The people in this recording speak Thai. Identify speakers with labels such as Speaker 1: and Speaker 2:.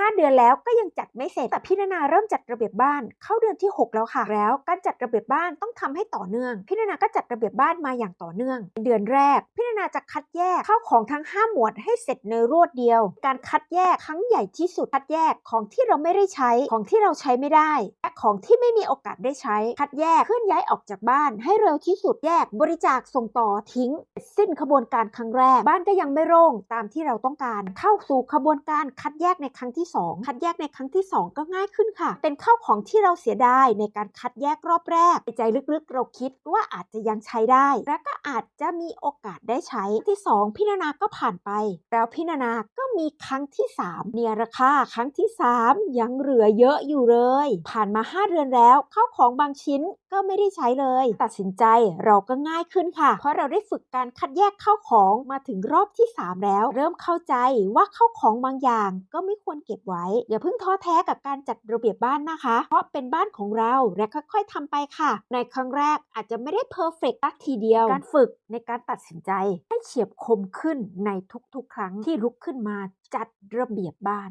Speaker 1: 5 เดือนแล้วก็ยังจัดไม่เสร็จแต่พี่นานาเริ่มจัดระเบียบบ้าน เข้าเดือนที่ 6 แล้วค่ะ แล้วการจัดระเบียบบ้านต้องทำให้ต่อเนื่อง พี่นานาก็จัดระเบียบบ้านมาอย่างต่อเนื่อง เดือนแรก พี่นานาจะคัดแยกข้าวของทั้ง 5 หมวดให้เสร็จในรวดเดียว การคัดแยกครั้งใหญ่ที่สุดคัดแยกของที่เราไม่ได้ใช้ของที่เราใช้ไม่ได้และของที่ไม่มีโอกาสได้ใช้ คัดแยกเคลื่อนย้ายออกจากบ้าน ให้เร็วที่สุดแยกบริจาคส่งต่อทิ้ง สิ้นขบวนการครั้งแรก บ้านก็ยังไม่โล่งตามที่เราต้องการ เข้าสู่ขบวนการคัดแยกในครั้งที่2 คัดแยกในครั้งที่ 2 ก็ง่ายขึ้นค่ะ เป็นข้าวของที่เราเสียดายในการคัดแยกรอบแรกในใจลึกๆ เราคิดว่าอาจจะยังใช้ได้ และก็อาจจะมีโอกาสได้ใช้ที่ 2พี่นานาก็ผ่านไป แล้วพี่นานาก็มีครั้งที่ 3 เนี่ยราคาครั้งที่ 3 ยังเหลือเยอะอยู่เลย ผ่านมา 5 เดือนแล้วเข้าของบางชิ้นก็ไม่ได้ใช้เลย ตัดสินใจเราก็ง่ายขึ้นค่ะ เพราะเราได้ฝึกการคัดแยกเข้าของมาถึงรอบที่ 3 แล้ว เริ่มเข้าใจว่าเข้าของบางอย่างก็ไม่ควรเก็บไว้ อย่าเพิ่งท้อแท้กับการจัดระเบียบบ้านนะคะ เพราะเป็นบ้านของเราและค่อยๆทำไปค่ะ ในครั้งแรกอาจจะไม่ได้เพอร์เฟกต์ทีเดียวการฝึกในการตัดสินใจให้เฉียบคมขึ้นในทุกๆ ครั้งที่ลุกขึ้นมาจัดระเบียบบ้าน